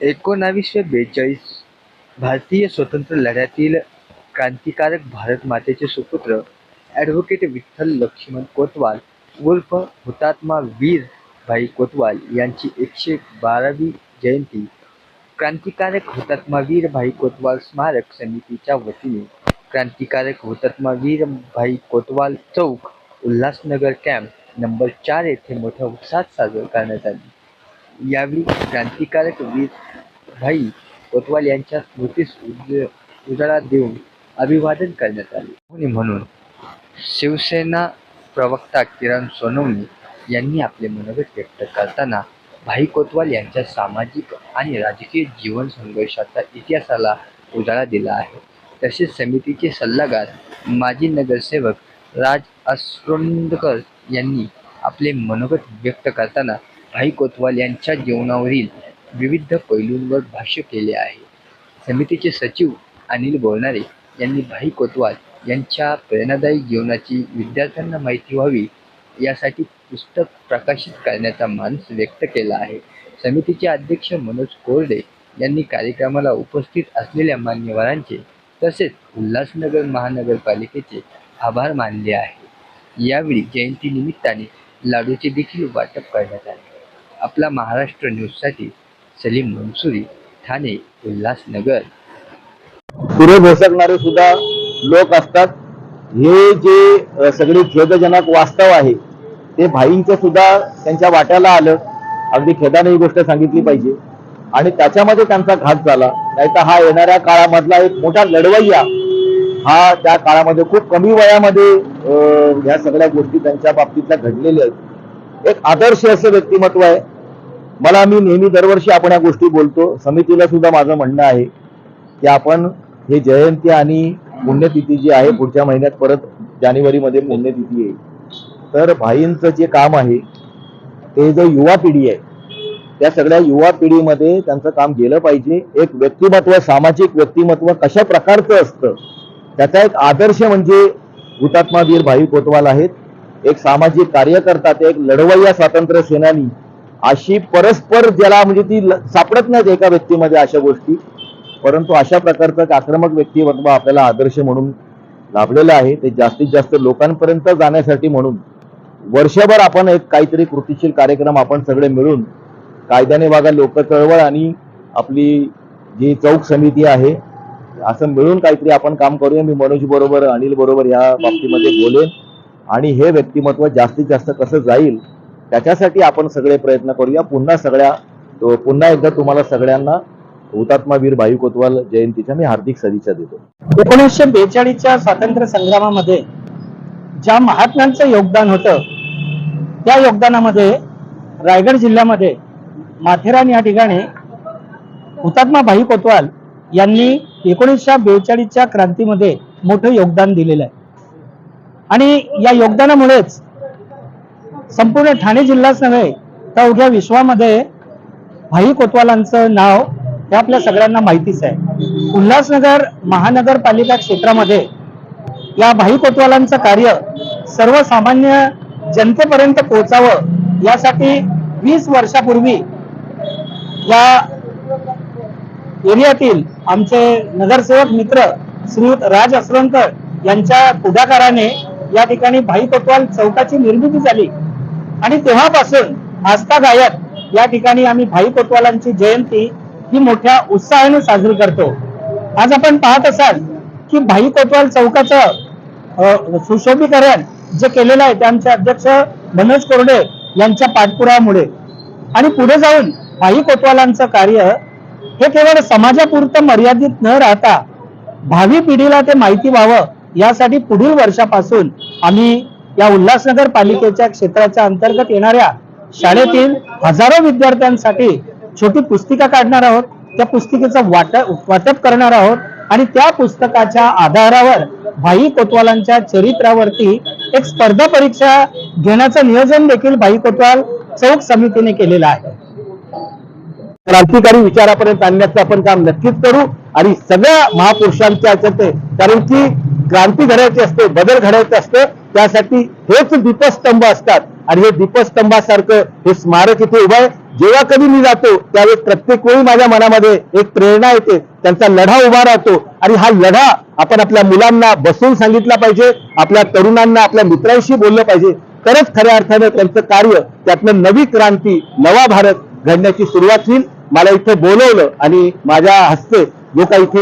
एकोणावीसशे बेचाळीस भारतीय स्वातंत्र्य लढ्यातील क्रांतिकारक भारत मातेचे सुपुत्र ॲडव्होकेट विठ्ठल लक्ष्मण कोतवाल उर्फ हुतात्मा वीर भाई कोतवाल यांची एकशे बारावी जयंती. क्रांतिकारक हुतात्मा वीर भाई कोतवाल स्मारक समितीच्या वतीने क्रांतिकारक हुतात्मा वीर भाई कोतवाल चौक उल्हासनगर कॅम्प नंबर चार येथे मोठ्या उत्साहात साजरी करण्यात आली. यावेळी क्रांतिकारक वीर भाई कोतवाल यांच्या स्मृतीस उज उजाळा देऊन अभिवादन करण्यात आले. म्हणून? शिवसेना प्रवक्ता किरण सोनवणे यांनी आपले मनोगत व्यक्त करताना भाई कोतवाल यांच्या सामाजिक आणि राजकीय जीवन संघर्षाचा इतिहासाला उजाळा दिला आहे. तसेच समितीचे सल्लागार माजी नगरसेवक राज अस्रोंदकर यांनी आपले मनोगत व्यक्त करताना भाई कोतवाल यांच्या जीवनावरील विविध पैलूंवर भाष्य केले आहे. समितीचे सचिव अनिल बोलणारे यांनी भाई कोतवाल यांच्या प्रेरणादायी जीवनाची विद्यार्थ्यांना माहिती व्हावी यासाठी पुस्तक प्रकाशित करण्याचा मानस व्यक्त केला आहे. समितीचे अध्यक्ष मनोज कोरडे यांनी कार्यक्रमाला उपस्थित असलेल्या मान्यवरांचे तसेच उल्हासनगर महानगरपालिकेचे आभार मानले आहे. यावेळी जयंतीनिमित्ताने लाडूचे देखील वाटप करण्यात आले. आपला महाराष्ट्र न्यूजसाठी सलीम मनसुरी ठाणे उल्हासनगर. पुढे भोसकणारे सुद्धा लोक असतात. हे जे सगळे खेदजनक वास्तव आहे ते भाईंचं सुद्धा त्यांच्या वाट्याला आलं. अगदी खेदाने ही गोष्ट सांगितली पाहिजे. आणि त्याच्यामध्ये त्यांचा घात झाला. नाही तर हा येणाऱ्या काळामधला एक मोठा लढवय्या हा त्या काळामध्ये खूप कमी वयामध्ये ह्या सगळ्या गोष्टी त्यांच्या बाबतीतल्या घडलेल्या आहेत. एक आदर्श असं व्यक्तिमत्व आहे. मला मी नेहमी दरवर्षी आपण या गोष्टी बोलतो. समितीला सुद्धा माझं म्हणणं आहे की आपण हे जयंती आणि पुण्यतिथी जी आहे पुढच्या महिन्यात परत जानेवारीमध्ये पुण्यतिथी येईल. तर भाईंचं जे काम आहे ते जो युवा पिढी आहे त्या सगळ्या युवा पिढीमध्ये त्यांचं काम गेलं पाहिजे. एक व्यक्तिमत्व सामाजिक व्यक्तिमत्व कशा प्रकारचं असतं त्याचा एक आदर्श म्हणजे हुतात्मा वीर भाई कोतवाल आहेत. एक सामाजिक कार्यकर्ता ते एक लढवय्या स्वातंत्र्य सेनानी अशी परस्पर ज्याला म्हणजे ती सापडत नाहीत एका व्यक्तीमध्ये अशा गोष्टी. परंतु अशा प्रकारचं एक आक्रमक व्यक्तिमत्व आपल्याला आदर्श म्हणून लाभलेलं आहे. ते जास्तीत जास्त लोकांपर्यंत जाण्यासाठी म्हणून. वर्षभर आपण एक काहीतरी कृतीशील कार्यक्रम आपण सगळे मिळून कायद्याने वागा लोक चळवळ आणि आपली जी चौक समिती आहे असं मिळून काहीतरी आपण काम करूया. मी मनोज बरोबर अनिल बरोबर या बाबतीमध्ये बोलेन. आणि हे व्यक्तिमत्व जास्तीत जास्त कसं जाईल त्याच्यासाठी आपण सगळे प्रयत्न करूया. पुन्हा सगळ्या पुन्हा एकदा तुम्हाला सगळ्यांना हुतात्मा वीर भाई कोतवाल जयंतीच्या मी हार्दिक सदिच्छा देतो. एकोणीसशे बेचाळीसच्या स्वातंत्र्य संग्रामामध्ये ज्या महात्म्यांचं योगदान होतं त्या योगदानामध्ये रायगड जिल्ह्यामध्ये माथेरान या ठिकाणी हुतात्मा भाई कोतवाल यांनी एकोणीसशे बेचाळीसच्या क्रांतीमध्ये मोठं योगदान दिलेलं आहे. आणि या योगदानामुळेच संपूर्ण ठाणे जिल्हाच नव्हे तर अवघ्या विश्वामध्ये भाई कोतवालांचं नाव हे आपल्या सगळ्यांना माहितीच आहे. उल्हासनगर महानगरपालिका क्षेत्रामध्ये या भाई कोतवालांचं कार्य सर्वसामान्य जनतेपर्यंत पोहोचावं यासाठी वीस वर्षापूर्वी या एरियातील आमचे नगरसेवक मित्र श्रीयुत राज असरंकर यांच्या पुढाकाराने या ठिकाणी भाई पटवाल चौकाची निर्मिती झाली. आणि तेव्हापासून आस्था गायक या ठिकाणी आम्ही भाई कोतवालांची जयंती ही मोठ्या उत्साहाने साजरी करतो. आज आपण पाहत असाल की भाई कोतवाल चौकाचं सुशोभीकरण जे केलेलं आहे ते आमचे अध्यक्ष मनोज कोरडे यांच्या पाठपुरामुळे आणि पुढे जाऊन भाई कोतवालांचं कार्य हे केवळ समाजापुरतं मर्यादित न राहता भावी पिढीला ते माहिती व्हावं यासाठी पुढील वर्षापासून आम्ही या उल्हासनगर पालिकेच्या क्षेत्राच्या अंतर्गत येणाऱ्या शाळेतील हजारो विद्यार्थ्यांसाठी छोटी पुस्तिका काढणार आहोत. त्या पुस्तिकेचं वाटप वाटप करणार आहोत. आणि त्या पुस्तकाच्या आधारावर भाई कोतवालांच्या चरित्रावरती एक स्पर्धा परीक्षा घेण्याचं नियोजन देखील भाई कोतवाल चौक समितीने केलेलं आहे. क्रांतिकारी विचारापर्यंत आणण्याचं आपण काम नक्कीच करू. आणि सगळ्या महापुरुषांच्या याच्यात ते- कारण की क्रांती घडायची असते बदल घडायचं असतं त्यासाठी हेच दीपस्तंभ असतात. आणि हे दीपस्तंभासारखं हे स्मारक इथे उभं आहे. जेव्हा कधी मी जातो त्यावेळेस प्रत्येक वेळी माझ्या मनामध्ये एक प्रेरणा येते. त्यांचा लढा उभा राहतो. आणि हा लढा आपण आपल्या मुलांना बसवून सांगितला पाहिजे. आपल्या तरुणांना आपल्या मित्रांशी बोललं पाहिजे. तरच खऱ्या अर्थानं त्यांचं कार्य त्यातनं नवी क्रांती नवा भारत घडण्याची सुरुवात होईल. मला इथे बोलवलं आणि माझ्या हस्ते जो काही इथे